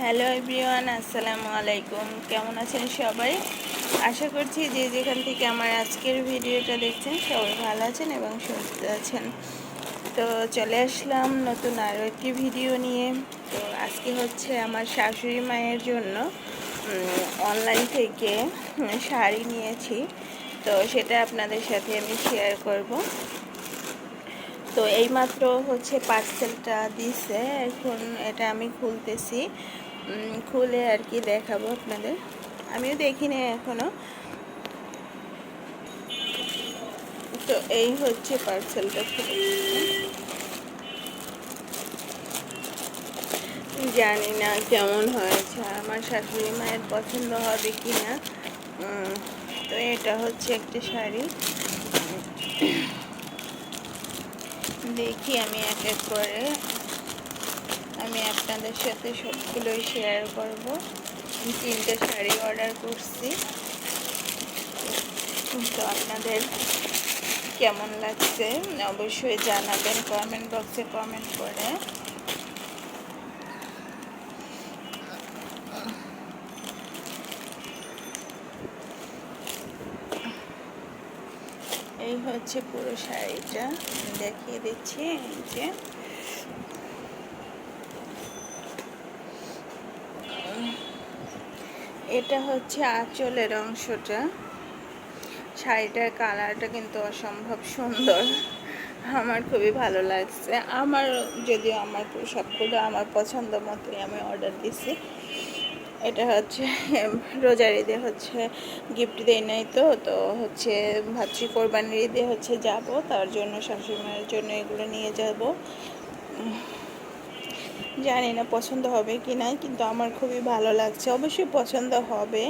Hello everyone, আসসালামু আলাইকুম। কেমন আছেন সবাই? আশা করছি যে যেখান থেকে আমার আজকের ভিডিওটা দেখছেন, সবাই ভালো আছেন এবং সুস্থ আছেন। তো চলে আসলাম নতুন আরও একটি ভিডিও নিয়ে। তো আজকে হচ্ছে আমার শাশুড়ি মায়ের জন্য অনলাইন থেকে শাড়ি নিয়েছি। তো সেটা আপনাদের সাথে আমি শেয়ার করব। তো এইমাত্র হচ্ছে পার্সেলটা দিছে। এখন এটা আমি খুলতেছি। খুলে আর কি দেখাবো আপনাদের। আমিও দেখিনি এখনও। তো এই হচ্ছে পার্সেলটা জানি না কেমন হয়েছে। আমার শাশুড়ি মায়ের পছন্দ হবে কি না তো এটা হচ্ছে একটা শাড়ি। দেখি, আমি এক এক করে। আমি আপনাদের সাথে সবগুলোই শেয়ার করব। তিনটে শাড়ি অর্ডার করছি। তো আপনাদের কেমন লাগছে অবশ্যই জানাবেন কমেন্ট বক্সে কমেন্ট করে। এই হচ্ছে পুরো শাড়িটা। দেখিয়ে দিচ্ছি, এই যে। এটা হচ্ছে আঁচলের অংশটা। শাড়িটার কালারটা কিন্তু অসম্ভব সুন্দর। আমার খুবই ভালো লাগছে। আমার, যদিও আমার সবগুলো আমার পছন্দ মতোই আমি অর্ডার দিছি। এটা হচ্ছে, রোজার ঈদে হচ্ছে গিফট দেয় নাই তো তো হচ্ছে ভাবছি কোরবানির ঈদে হচ্ছে যাব, তার জন্য শাশুড়িমায়ের জন্য এগুলো নিয়ে যাব। জানি না পছন্দ হবে কি না কিন্তু আমার খুবই ভালো লাগছে, অবশ্যই পছন্দ হবে।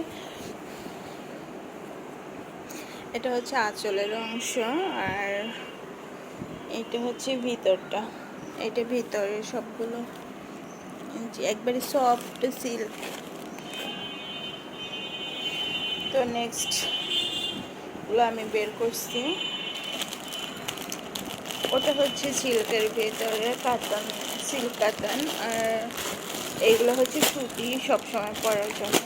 এটা হচ্ছে আঁচলের অংশ, আর এটা হচ্ছে ভিতরটা, এটা ভিতরে সবগুলো একবারে সফট সিল্ক তো নেক্সট ওগুলো আমি বের করছি। ওটা হচ্ছে সিল্কের ভেতরে কাতান সিল্ক কাতান আর এইগুলো হচ্ছে সুতি সবসময় পরার জন্য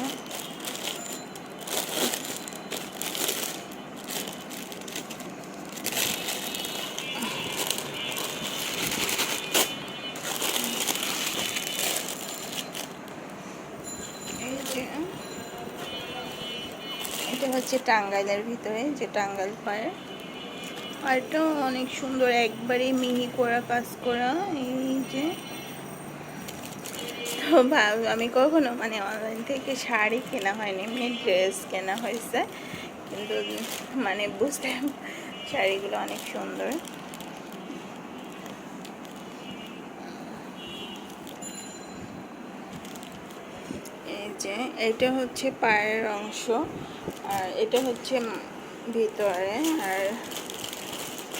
এই যে এটা হচ্ছে টাঙ্গাইলের ভিতরে, যে টাঙ্গাইল আর এটাও অনেক সুন্দর, একবারে মিহি করা কাজ করা এই যে। তো আমি কখনো মানে অনলাইন থেকে শাড়ি কেনা হয়নি, এমনি ড্রেস কেনা হয়েছে। কিন্তু মানে বুঝতে, শাড়িগুলো অনেক সুন্দর। যে এটা হচ্ছে পায়ের অংশ, আর এটা হচ্ছে ভিতরে, আর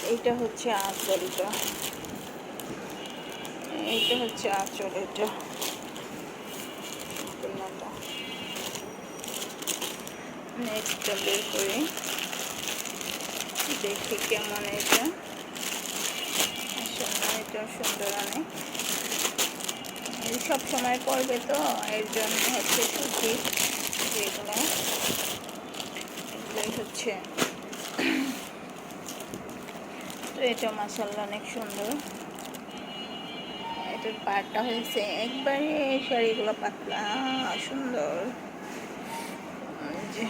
এটা হচ্ছে আঁচলটা। এটা হচ্ছে আঁচল, এটা। নেক্সটটা বের করি। দেখি কেমন এটা। এটা সুন্দর অনেক। সব সময় পড়বে তো, এর জন্য হচ্ছে সুতি যেগুলো, এগুলোই হচ্ছে। তো এটা মাসাল্লা অনেক সুন্দর। এটার পাটটা হয়েছে একবারে শাড়িগুলো পাতলা, সুন্দর। যে।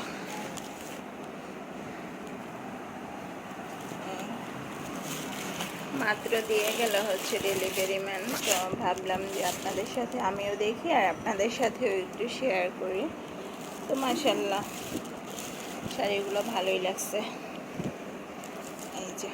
মাত্র দিয়ে গেল হচ্ছে ডেলিভারি ম্যান তো ভাবলাম যে আপনাদের সাথে আমিও দেখি আর আপনাদের সাথেও একটু শেয়ার করি। তো মাসাল্লাহ শাড়িগুলো ভালোই লাগছে। এই যে।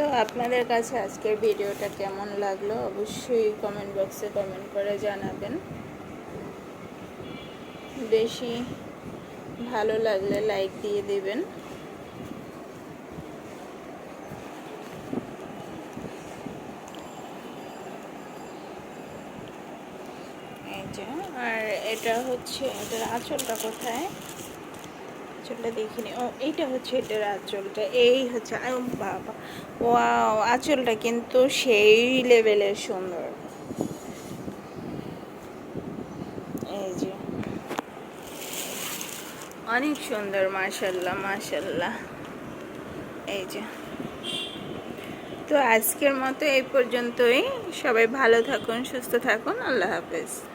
তো আপনাদের কাছে আজকের ভিডিওটা কেমন লাগল অবশ্যই কমেন্ট বক্সে কমেন্ট করে জানাবেন। বেশি ভালো লাগলে লাইক দিয়ে দেবেন। আর এটা হচ্ছে, এটার আঁচলটা কোথায়? আঁচলটা দেখিনি। ও, এইটা হচ্ছে এটার আঁচলটা। এই হচ্ছে বাবা। ওয়াও, আঁচলটা কিন্তু সেই লেভেলের সুন্দর। এই যে। অনেক সুন্দর, মাশাল্লাহ মাশাল্লাহ। এই যে। তো আজকের মতো এই পর্যন্তই। সবাই ভালো থাকুন, সুস্থ থাকুন। আল্লাহ হাফেজ।